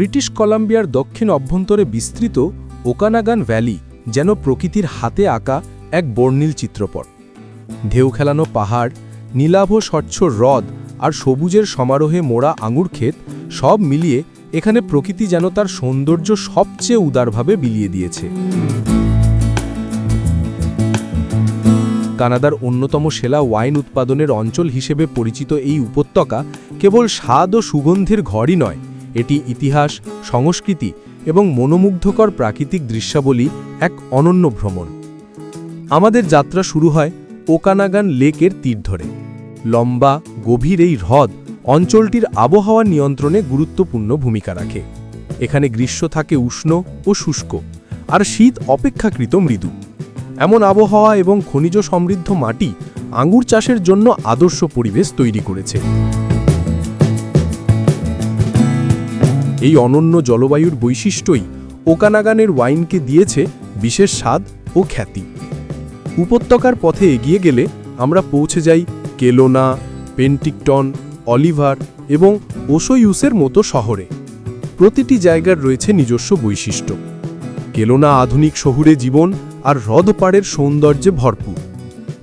British কলাম্বিয়ার দক্ষিণ অভ্যন্তরে বিস্তৃত ওকানাগান ভ্যালি যেন প্রকৃতির হাতে আঁকা এক বর্ণিল চিত্রপট। ঢেউ খেলানো পাহাড়, নীলাভ স্বচ্ছ হ্রদ আর সবুজের সমারোহে মোড়া আঙুর ক্ষেত সব মিলিয়ে এখানে প্রকৃতি যেন তার সৌন্দর্য সবচেয়ে উদারভাবে বিলিয়ে দিয়েছে। কানাডার অন্যতম সেলা ওয়াইন উৎপাদনের অঞ্চল হিসেবে পরিচিত এই উপত্যকা কেবল স্বাদ ও সুগন্ধের ঘরই নয় এটি ইতিহাস, সংস্কৃতি এবং মনোমুগ্ধকর প্রাকৃতিক দৃশ্যাবলী এক অনন্য ভ্রমণ। আমাদের যাত্রা শুরু হয় ওকানাগান লেকের তীর ধরে। লম্বা, গভীর এই হ্রদ অঞ্চলটির আবহাওয়া নিয়ন্ত্রণে গুরুত্বপূর্ণ ভূমিকা রাখে। এখানে গ্রীষ্ম থাকে উষ্ণ ও শুষ্ক, আর শীত অপেক্ষাকৃত মৃদু। এমন আবহাওয়া এবং খনিজ সমৃদ্ধ মাটি আঙ্গুর চাষের জন্য আদর্শ পরিবেশ তৈরি করেছে। এই অনন্য জলবায়ুর বৈশিষ্ট্যই ওকানাগানের ওয়াইনকে দিয়েছে বিশেষ স্বাদ ও খ্যাতি। উপত্যকার পথে এগিয়ে গেলে আমরা পৌঁছে যাই কেলোনা পেন্টিকটন অলিভার এবং ওসোইউসের মতো শহরে। প্রতিটি জায়গার রয়েছে নিজস্ব বৈশিষ্ট্য। কেলোনা আধুনিক শহুরে জীবন আর হ্রদপাড়ের সৌন্দর্যে ভরপুর।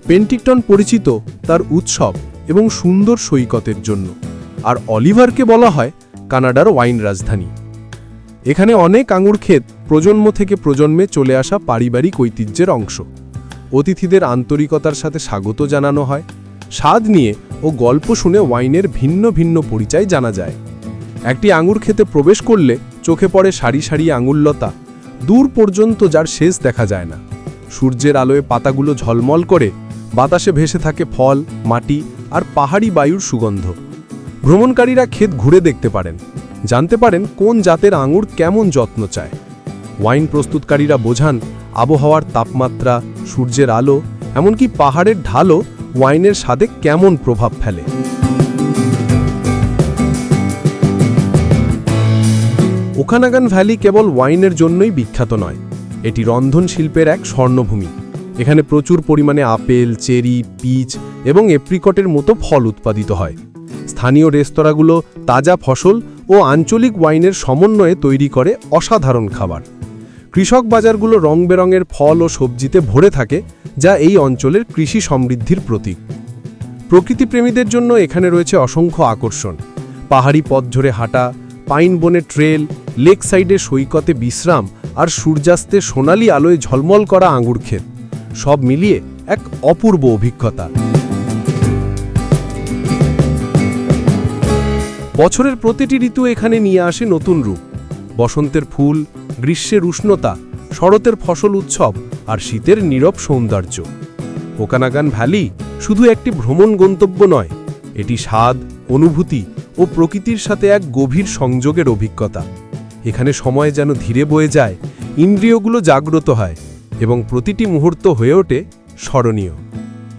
পেন্টিকটন পরিচিত তার উৎসব এবং সুন্দর সৈকতের জন্য। আর অলিভারকে বলা হয় কানাডার ওয়াইন রাজধানী। এখানে অনেক আঙুর ক্ষেত প্রজন্ম থেকে প্রজন্মে চলে আসা পারিবারিক ঐতিহ্যের অংশ। অতিথিদের আন্তরিকতার সাথে স্বাগত জানানো হয়, স্বাদ নিয়ে ও গল্প শুনে ওয়াইনের ভিন্ন ভিন্ন পরিচয় জানা যায়। একটি আঙুর খেতে প্রবেশ করলে চোখে পড়ে সারি সারি আঙুরলতা, দূর পর্যন্ত যার শেষ দেখা যায় না। সূর্যের আলোয় পাতাগুলো ঝলমল করে বাতাসে ভেসে থাকে ফল, মাটি আর পাহাড়ি বায়ুর সুগন্ধ। ভ্রমণকারীরা ক্ষেত ঘুরে দেখতে পারেন। জানতে পারেন কোন জাতের আঙুর কেমন যত্ন চায়। ওয়াইন প্রস্তুতকারীরা বোঝান, আবহাওয়ার তাপমাত্রা, সূর্যের আলো, এমনকি পাহাড়ের ঢালও ওয়াইনের স্বাদে কেমন প্রভাব ফেলে। ওখানাগান ভ্যালি কেবল ওয়াইনের জন্যই বিখ্যাত নয়, এটি রন্ধন শিল্পের এক স্বর্ণভূমি। এখানে প্রচুর পরিমাণে আপেল, চেরি, পিচ এবং এপ্রিকটের মতো ফল উৎপাদিত হয়। স্থানীয় রেস্তোরাঁগুলো তাজা ফসল ও আঞ্চলিক ওয়াইনের সমন্বয়ে তৈরি করে অসাধারণ খাবার। কৃষক বাজারগুলো রং বেরঙের ফল ও সবজিতে ভরে থাকে, যা এই অঞ্চলের কৃষি সমৃদ্ধির প্রতীক। প্রকৃতিপ্রেমীদের জন্য এখানে রয়েছে অসংখ্য আকর্ষণ। পাহাড়ি পথ ধরে হাঁটা, পাইন বনে ট্রেল, লেক সাইডে সৈকতে বিশ্রাম আর সূর্যাস্তে সোনালি আলোয় ঝলমল করা আঙুর ক্ষেত, সব মিলিয়ে এক অপূর্ব অভিজ্ঞতা। বছরের প্রতিটি ঋতু এখানে নিয়ে আসে নতুন রূপ। বসন্তের ফুল, গ্রীষ্মের উষ্ণতা, শরতের ফসল উৎসব আর শীতের নীরব সৌন্দর্য। ওকানাগান ভ্যালি শুধু একটি ভ্রমণ গন্তব্য নয়, এটি স্বাদ, অনুভূতি ও প্রকৃতির সাথে এক গভীর সংযোগের অভিজ্ঞতা। এখানে সময় যেন ধীরে বয়ে যায়, ইন্দ্রিয়গুলো জাগ্রত হয় এবং প্রতিটি মুহূর্ত হয়ে ওঠে স্মরণীয়।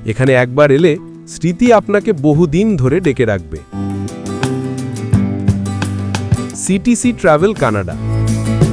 এখানে একবার এলে স্মৃতি আপনাকে বহুদিন ধরে ডেকে রাখবে। CTC travel Canada